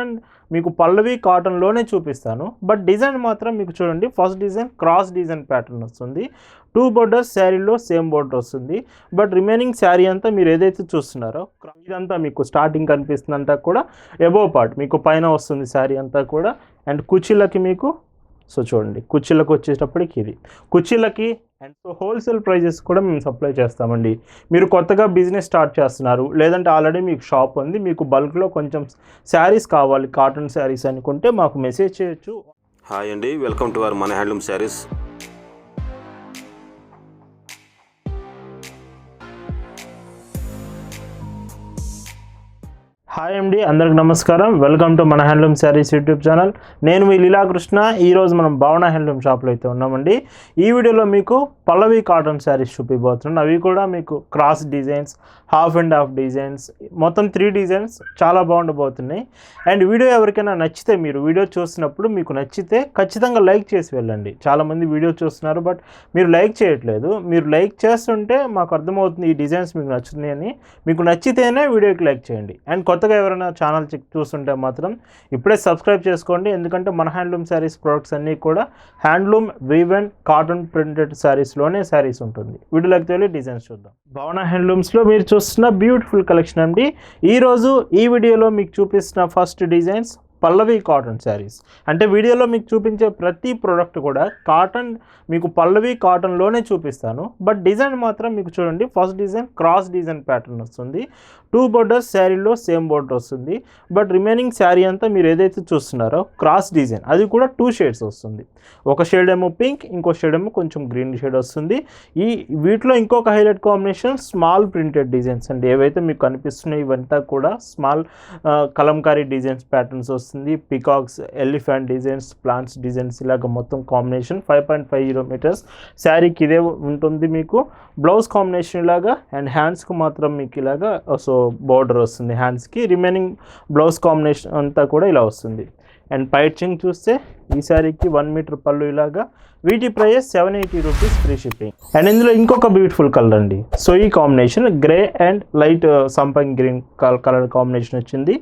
Cotton మీకు పల్లవి కాటన్లోనే చూపిస్తాను. But design మాత్రం మీకు చూడండి first design cross design pattern వస్తుంది. టూ బోర్డర్స్ శారీలో సేమ్ బోర్డర్ వస్తుంది. బట్ రిమైనింగ్ శారీ అంతా మీరు ఏదైతే చూస్తున్నారో ఇదంతా మీకు స్టార్టింగ్ కనిపిస్తుందంతా కూడా ఎబో పార్ట్ మీకు పైన వస్తుంది శారీ అంతా కూడా. అండ్ కుర్చీలకి మీకు సో చూడండి కుర్చీలకు వచ్చేటప్పటికి ఇది. కుర్చీలకి అండ్ సో హోల్సేల్ ప్రైజెస్ కూడా మేము సప్లై చేస్తామండి. మీరు కొత్తగా బిజినెస్ స్టార్ట్ చేస్తున్నారు లేదంటే ఆల్రెడీ మీకు షాప్ ఉంది మీకు బల్క్లో కొంచెం శారీస్ కావాలి కాటన్ శారీస్ అనుకుంటే మాకు మెసేజ్ చేయొచ్చు. హాయ్ అండి వెల్కమ్ టు అవర్ మన హ్యాండ్లూమ్ శారీస్ హాయ్ అండి అందరికి నమస్కారం. వెల్కమ్ టు మన హ్యాండ్లూమ్ శారీస్ యూట్యూబ్ ఛానల్ నేను మీ లీలాకృష్ణ ఈరోజు మనం భావన హ్యాండ్లూమ్ షాప్లో అయితే ఉన్నామండి. ఈ వీడియోలో మీకు పల్లవి కాటన్ శారీస్ చూపిపోతున్నాను అవి కూడా మీకు cross designs half and half designs మొత్తం త్రీ డిజైన్స్ చాలా బాగుండబోతున్నాయి. అండ్ వీడియో ఎవరికైనా నచ్చితే మీరు వీడియో చూసినప్పుడు మీకు నచ్చితే ఖచ్చితంగా లైక్ చేసి వెళ్ళండి. చాలామంది వీడియో చూస్తున్నారు బట్ మీరు లైక్ చేయట్లేదు. మీరు లైక్ చేస్తుంటే మాకు అర్థమవుతుంది ఈ డిజైన్స్ మీకు నచ్చుతున్నాయని. మీకు నచ్చితేనే వీడియోకి లైక్ చేయండి. అండ్ కొత్తగా ఎవరైనా ఛానల్ చూస్తుంటే మాత్రం ఇప్పుడే సబ్స్క్రైబ్ చేసుకోండి. ఎందుకంటే మన హ్యాండ్లూమ్ శారీస్ ప్రొడక్ట్స్ అన్నీ కూడా హ్యాండ్లూమ్ వీవెన్ కాటన్ ప్రింటెడ్ శారీస్లోనే శారీస్ ఉంటుంది. వీడియోలోకి వెళ్ళి డిజైన్స్ చూద్దాం. భవన హ్యాండ్లూమ్స్లో మీరు చూస్తున్న బ్యూటిఫుల్ కలెక్షన్ అండి. ఈరోజు ఈ వీడియోలో మీకు చూపిస్తున్న first designs Pallavi cotton saris. అంటే వీడియోలో మీకు చూపించే ప్రతి ప్రోడక్ట్ కూడా కాటన్ మీకు పల్లవి కాటన్లోనే చూపిస్తాను. బట్ డిజైన్ మాత్రం మీకు చూడండి first design cross design pattern వస్తుంది. టూ బోర్డర్స్ శారీలో సేమ్ బోర్డర్ వస్తుంది. బట్ రిమైనింగ్ శారీ అంతా మీరు ఏదైతే చూస్తున్నారో క్రాస్ డిజైన్ అది కూడా టూ షేడ్స్ వస్తుంది. ఒక షేడ్ ఏమో పింక్ ఇంకో షేడ్ ఏమో కొంచెం గ్రీన్ షేడ్ వస్తుంది. ఈ వీటిలో ఇంకొక highlight combination small printed designs అండి. ఏవైతే మీకు కనిపిస్తున్నాయి ఇవంతా కూడా స్మాల్ కలంకారీ డిజైన్స్ ప్యాటర్న్స్ వస్తుంది. Peacocks elephant designs plants designs ఇలాగ మొత్తం combination five point five zero metres శారీకి ఇదే ఉంటుంది మీకు. బ్లౌజ్ కాంబినేషన్ ఇలాగా అండ్ హ్యాండ్స్కి మాత్రం మీకు ఇలాగా సో బార్డర్ వస్తుంది. హ్యాండ్స్కి రిమైనింగ్ బ్లౌజ్ కాంబినేషన్ అంతా కూడా ఇలా వస్తుంది. అండ్ పైచింగ్ చూస్తే ఈ శారీకి వన్ మీటర్ పళ్ళు ఇలాగా. వీటి price seven eighty rupees free shipping and ఇందులో ఇంకొక బ్యూటిఫుల్ కలర్ అండి. సో ఈ కాంబినేషన్ గ్రే అండ్ లైట్ సంపంగ్ గ్రీన్ కలర్ కాంబినేషన్ వచ్చింది.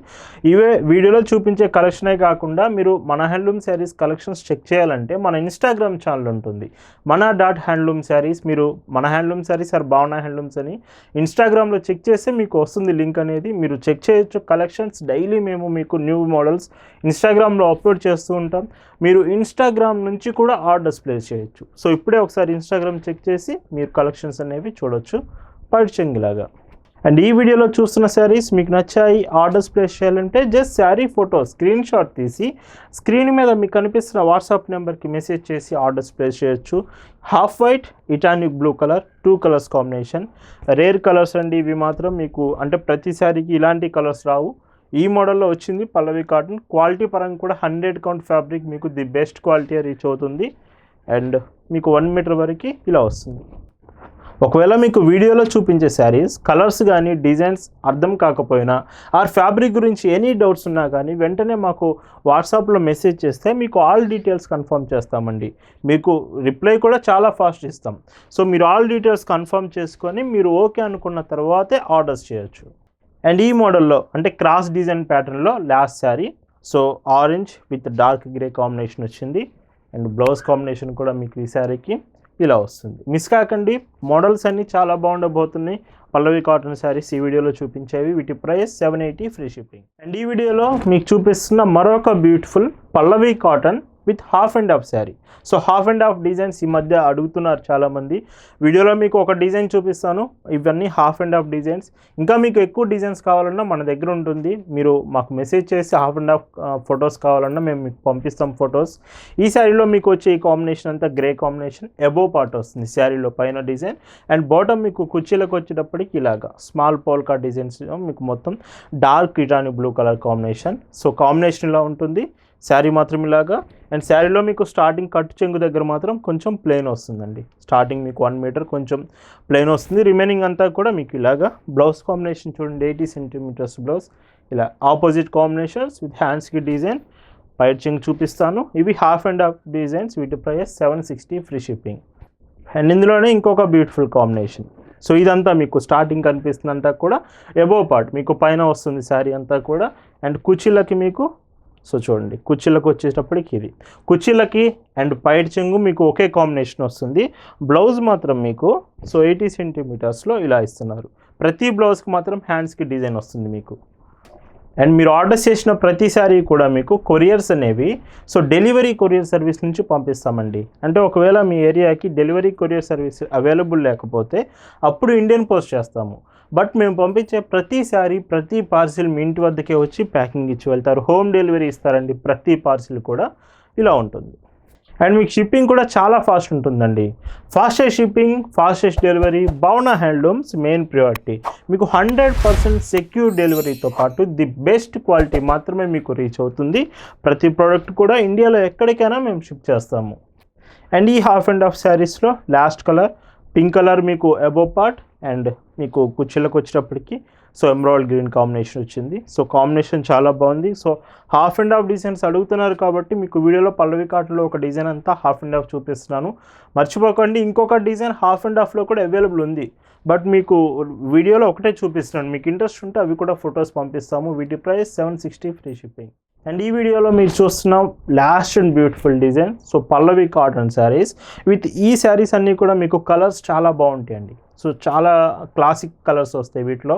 ఇవే వీడియోలో చూపించే కలెక్షనే కాకుండా మీరు మన హ్యాండ్లూమ్ శారీస్ కలెక్షన్స్ చెక్ చేయాలంటే మన ఇన్స్టాగ్రామ్ ఛానల్ ఉంటుంది. మన డాట్ హ్యాండ్లూమ్ శారీస్ మీరు మన handloom saris or Bhavana handlooms అని ఇన్స్టాగ్రామ్లో చెక్ చేస్తే మీకు వస్తుంది లింక్ అనేది. మీరు చెక్ చేయొచ్చు. కలెక్షన్స్ డైలీ మేము మీకు న్యూ మోడల్స్ ఇన్స్టాగ్రామ్లో అప్లోడ్ చేస్తూ ఉంటాం. మీరు ఇన్స్టాగ్రామ్ నుంచి కూడా ఆర్డర్స్ ప్లేస్ చేయొచ్చు. సో ఇప్పుడే ఒకసారి ఇన్స్టాగ్రామ్ చెక్ చేసి మీరు కలెక్షన్స్ అనేవి చూడొచ్చు. పడిచెంగిలాగా. అండ్ ఈ వీడియోలో చూస్తున్న శారీస్ మీకు నచ్చాయి ఆర్డర్స్ ప్లేస్ చేయాలంటే just sari photo screen shot తీసి స్క్రీన్ మీద మీకు కనిపిస్తున్న వాట్సాప్ నెంబర్కి మెసేజ్ చేసి ఆర్డర్స్ ప్లేస్ చేయొచ్చు. Half white ఇటానిక్ blue colour two colours combination rare colours అండి ఇవి మాత్రం మీకు అంటే ప్రతి శారీకి ఇలాంటి కలర్స్ రావు. ఈ మోడల్లో వచ్చింది పల్లవి కాటన్ క్వాలిటీ పరంగా కూడా హండ్రెడ్ కౌంట్ ఫ్యాబ్రిక్ మీకు ది బెస్ట్ క్వాలిటీ రీచ్ అవుతుంది. అండ్ మీకు వన్ మీటర్ వరకు ఇలా వస్తుంది. ఒకవేళ మీకు వీడియోలో చూపించే శారీస్ కలర్స్ కానీ డిజైన్స్ అర్థం కాకపోయినా ఆర్ ఫ్యాబ్రిక్ గురించి ఎనీ డౌట్స్ ఉన్నా కానీ వెంటనే మాకు వాట్సాప్లో మెసేజ్ చేస్తే మీకు ఆల్ డీటెయిల్స్ కన్ఫర్మ్ చేస్తామండి. మీకు రిప్లై కూడా చాలా ఫాస్ట్ ఇస్తాం. సో మీరు ఆల్ డీటెయిల్స్ కన్ఫర్మ్ చేసుకొని మీరు ఓకే అనుకున్న తర్వాతే ఆర్డర్స్ చేయొచ్చు. అండ్ ఈ మోడల్లో అంటే క్రాస్ డిజైన్ ప్యాటర్న్లో last sari. So orange with dark grey combination వచ్చింది. అండ్ బ్లౌజ్ కాంబినేషన్ కూడా మీకు ఈ శారీకి ఇలా వస్తుంది. మిస్ కాకండి మోడల్స్ అన్నీ చాలా బాగుండబోతున్నాయి. పల్లవి కాటన్ శారీస్ ఈ వీడియోలో చూపించేవి. వీటి price seven eighty free shipping. And ఈ వీడియోలో మీకు చూపిస్తున్న మరొక beautiful Pallavi cotton with half and half sari. So half and half designs ఈ మధ్య అడుగుతున్నారు చాలామంది. వీడియోలో మీకు ఒక డిజైన్ చూపిస్తాను. ఇవన్నీ హాఫ్ అండ్ హాఫ్ డిజైన్స్. ఇంకా మీకు ఎక్కువ డిజైన్స్ కావాలన్నా మన దగ్గర ఉంటుంది. మీరు మాకు మెసేజ్ చేసి హాఫ్ అండ్ హాఫ్ ఫొటోస్ కావాలన్నా మేము మీకు పంపిస్తాం ఫొటోస్. ఈ శారీలో మీకు వచ్చే ఈ కాంబినేషన్ అంతా గ్రే కాంబినేషన్ ఎబో పార్ట్ వస్తుంది శారీలో పైన డిజైన్. అండ్ బాటమ్ మీకు కుర్చీలకు వచ్చేటప్పటికి ఇలాగా స్మాల్ పోల్కా డిజైన్స్ మీకు మొత్తం డార్క్ ఇటాని బ్లూ కలర్ కాంబినేషన్. సో కాంబినేషన్లో ఉంటుంది. శారీ మాత్రం ఇలాగా అండ్ శారీలో మీకు స్టార్టింగ్ కట్ చెంగు దగ్గర మాత్రం కొంచెం ప్లెయిన్ వస్తుందండి. స్టార్టింగ్ మీకు వన్ మీటర్ కొంచెం ప్లెయిన్ వస్తుంది. రిమైనింగ్ అంతా కూడా మీకు ఇలాగా బ్లౌజ్ కాంబినేషన్ చూడండి. Eighty centimetres blouse. ఇలా ఆపోజిట్ కాంబినేషన్స్ విత్ హ్యాండ్స్కి డిజైన్. పైట్ చెంగు చూపిస్తాను. ఇవి హాఫ్ అండ్ హాఫ్ డిజైన్స్. వీటి price seven sixty free shipping. And ఇందులోనే ఇంకొక బ్యూటిఫుల్ కాంబినేషన్. సో ఇదంతా మీకు స్టార్టింగ్ కనిపిస్తుందంతా కూడా ఎబో పార్ట్. మీకు పైన వస్తుంది శారీ అంతా కూడా. అండ్ కుర్చీలకి మీకు సో చూడండి కుర్చీలకు వచ్చేటప్పటికి ఇది. కుర్చీలకి అండ్ పైట్ చెంగు మీకు ఒకే కాంబినేషన్ వస్తుంది. బ్లౌజ్ మాత్రం మీకు సో ఎయిటీ సెంటీమీటర్స్లో ఇలా ఇస్తున్నారు. ప్రతి బ్లౌజ్కి మాత్రం హ్యాండ్స్కి డిజైన్ వస్తుంది మీకు. అండ్ మీరు ఆర్డర్ చేసిన ప్రతిసారి కూడా మీకు కొరియర్స్ అనేవి సో డెలివరీ కొరియర్ సర్వీస్ నుంచి పంపిస్తామండి. అంటే ఒకవేళ మీ ఏరియాకి డెలివరీ కొరియర్ సర్వీస్ అవైలబుల్ లేకపోతే అప్పుడు ఇండియన్ పోస్ట్ చేస్తాము. బట్ మేము పంపించే ప్రతిసారి ప్రతి పార్సిల్ మీ ఇంటి వద్దకే వచ్చి ప్యాకింగ్ ఇచ్చి వెళ్తారు. హోమ్ డెలివరీ ఇస్తారండి ప్రతి పార్సిల్ కూడా ఇలా ఉంటుంది. అండ్ మీకు షిప్పింగ్ కూడా చాలా ఫాస్ట్ ఉంటుందండి. Fastest shipping fastest delivery బౌనా handlooms main priority మీకు హండ్రెడ్ పర్సెంట్ సెక్యూర్ డెలివరీతో పాటు ది బెస్ట్ క్వాలిటీ మాత్రమే మీకు రీచ్ అవుతుంది. ప్రతి ప్రోడక్ట్ కూడా ఇండియాలో ఎక్కడికైనా మేము షిప్ చేస్తాము. అండ్ ఈ హాఫ్ అండ్ హాఫ్ శారీస్లో లాస్ట్ కలర్ పింక్ కలర్ మీకు అబో పార్ట్ అండ్ మీకు కుర్చీలకు వచ్చేటప్పటికి సో ఎమ్రాయిల్ గ్రీన్ కాంబినేషన్ వచ్చింది. సో కాంబినేషన్ చాలా బాగుంది. So half and half designs అడుగుతున్నారు కాబట్టి మీకు వీడియోలో పల్లవి కాట్లో ఒక డిజైన్ అంతా హాఫ్ అండ్ హాఫ్ చూపిస్తున్నాను. మర్చిపోకండి ఇంకొక డిజైన్ హాఫ్ అండ్ హాఫ్లో కూడా అవైలబుల్ ఉంది. బట్ మీకు వీడియోలో ఒకటే చూపిస్తున్నాను. మీకు ఇంట్రెస్ట్ ఉంటే అవి కూడా ఫొటోస్ పంపిస్తాము. వీటి price seven sixty free shipping. And ఈ వీడియోలో మీరు చూస్తున్న last and beautiful design. So Pallavi cotton saris. With ఈ శారీస్ అన్నీ కూడా మీకు కలర్స్ చాలా బాగుంటాయండి. సో చాలా క్లాసిక్ కలర్స్ వస్తాయి వీటిలో.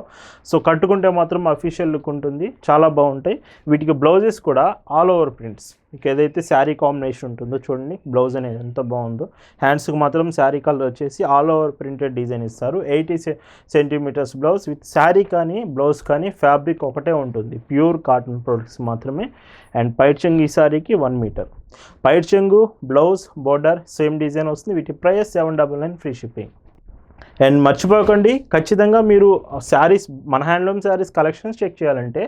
సో కట్టుకుంటే మాత్రం అఫీషియల్ లుక్ ఉంటుంది. చాలా బాగుంటాయి. వీటికి బ్లౌజెస్ కూడా ఆల్ ఓవర్ ప్రింట్స్ మీకు ఏదైతే శారీ కాంబినేషన్ ఉంటుందో చూడండి బ్లౌజ్ అనేది ఎంత బాగుందో. హ్యాండ్స్కి మాత్రం శారీ కలర్ వచ్చేసి ఆల్ ఓవర్ ప్రింటెడ్ డిజైన్ ఇస్తారు. Eighty centimetres blouse with sari కానీ బ్లౌజ్ కానీ ఫ్యాబ్రిక్ ఒకటే ఉంటుంది. ప్యూర్ కాటన్ ప్రొడక్ట్స్ మాత్రమే. అండ్ పైట్ ఈ శారీకి వన్ మీటర్ పైట్చంగు బ్లౌజ్ బోర్డర్ సేమ్ డిజైన్ వస్తుంది. వీటి price seven double nine free shipping and మర్చిపోకండి ఖచ్చితంగా మీరు శారీస్ మన హ్యాండ్లూమ్ శారీస్ కలెక్షన్స్ చెక్ చేయాలంటే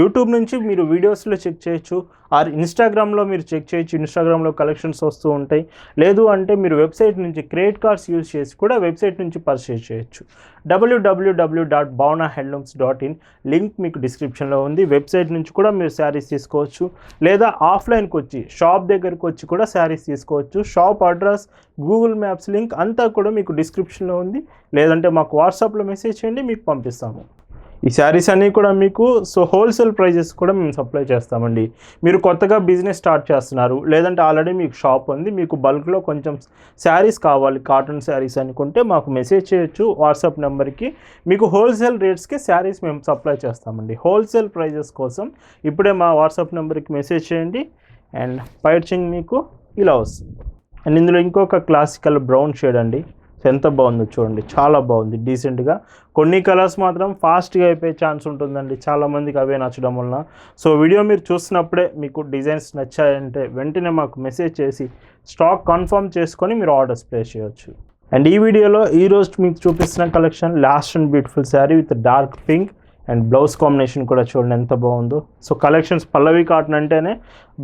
యూట్యూబ్ నుంచి మీరు వీడియోస్లో చెక్ చేయొచ్చు ఆర్ ఇన్స్టాగ్రామ్లో మీరు చెక్ చేయొచ్చు ఇన్స్టాగ్రామ్లో కలెక్షన్స్ వస్తూ ఉంటాయి. లేదు అంటే మీరు వెబ్సైట్ నుంచి క్రెడిట్ కార్డ్స్ యూజ్ చేసి కూడా వెబ్సైట్ నుంచి పర్చేస్ చేయొచ్చు. W W W dot Bhavana handlooms dot in link మీకు డిస్క్రిప్షన్లో ఉంది. వెబ్సైట్ నుంచి కూడా మీరు శారీస్ తీసుకోవచ్చు. లేదా ఆఫ్లైన్కి వచ్చి షాప్ దగ్గరికి వచ్చి కూడా శారీస్ తీసుకోవచ్చు. Shop address Google Maps link అంతా కూడా మీకు డిస్క్రిప్షన్లో ఉంది. లేదంటే మాకు వాట్సాప్లో మెసేజ్ చేయండి మీకు పంపిస్తాము. ఈ శారీస్ అన్నీ కూడా మీకు సో హోల్సేల్ ప్రైజెస్ కూడా మేము సప్లై చేస్తామండి. మీరు కొత్తగా బిజినెస్ స్టార్ట్ చేస్తున్నారు లేదంటే ఆల్రెడీ మీకు షాప్ ఉంది మీకు బల్క్లో కొంచెం శారీస్ కావాలి కాటన్ శారీస్ అనుకుంటే మాకు మెసేజ్ చేయొచ్చు వాట్సాప్ నెంబర్కి. మీకు హోల్సేల్ రేట్స్కి శారీస్ మేము సప్లై చేస్తామండి. హోల్సేల్ ప్రైజెస్ కోసం ఇప్పుడే మా వాట్సాప్ నెంబర్కి మెసేజ్ చేయండి. అండ్ పైచింగ్ మీకు ఇలా వస్తుంది. అండ్ ఇందులో ఇంకొక క్లాసికల్ బ్రౌన్ షేడ్ అండి. సో ఎంత బాగుందో చూడండి చాలా బాగుంది డీసెంట్గా కొన్ని కలర్స్ మాత్రం ఫాస్ట్గా అయిపోయే ఛాన్స్ ఉంటుందండి చాలామందికి అవే నచ్చడం వలన. సో వీడియో మీరు చూసినప్పుడే మీకు డిజైన్స్ నచ్చాయంటే వెంటనే మాకు మెసేజ్ చేసి స్టాక్ కన్ఫర్మ్ చేసుకొని మీరు ఆర్డర్స్ ప్లేస్ చేయొచ్చు. అండ్ ఈ వీడియోలో ఈ మీకు చూపిస్తున్న collection last and beautiful sari with dark pink and blouse combination కూడా చూడండి ఎంత బాగుందో. సో కలెక్షన్స్ పల్లవి కాటన్ అంటేనే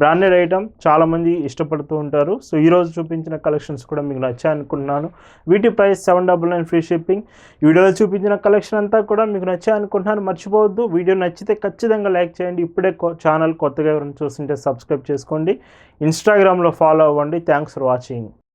బ్రాండెడ్ ఐటమ్ చాలామంది ఇష్టపడుతూ ఉంటారు. సో ఈరోజు చూపించిన కలెక్షన్స్ కూడా మీకు నచ్చాయనుకుంటున్నాను వీటి price seven double nine free shipping. వీడియోలో చూపించిన కలెక్షన్ అంతా కూడా మీకు నచ్చాయనుకుంటున్నాను మర్చిపోవద్దు. వీడియో నచ్చితే ఖచ్చితంగా లైక్ చేయండి. ఇప్పుడే ఛానల్ కొత్తగా ఎవరైనా చూస్తుంటే సబ్స్క్రైబ్ చేసుకోండి. ఇన్స్టాగ్రామ్లో ఫాలో అవ్వండి. Thanks for watching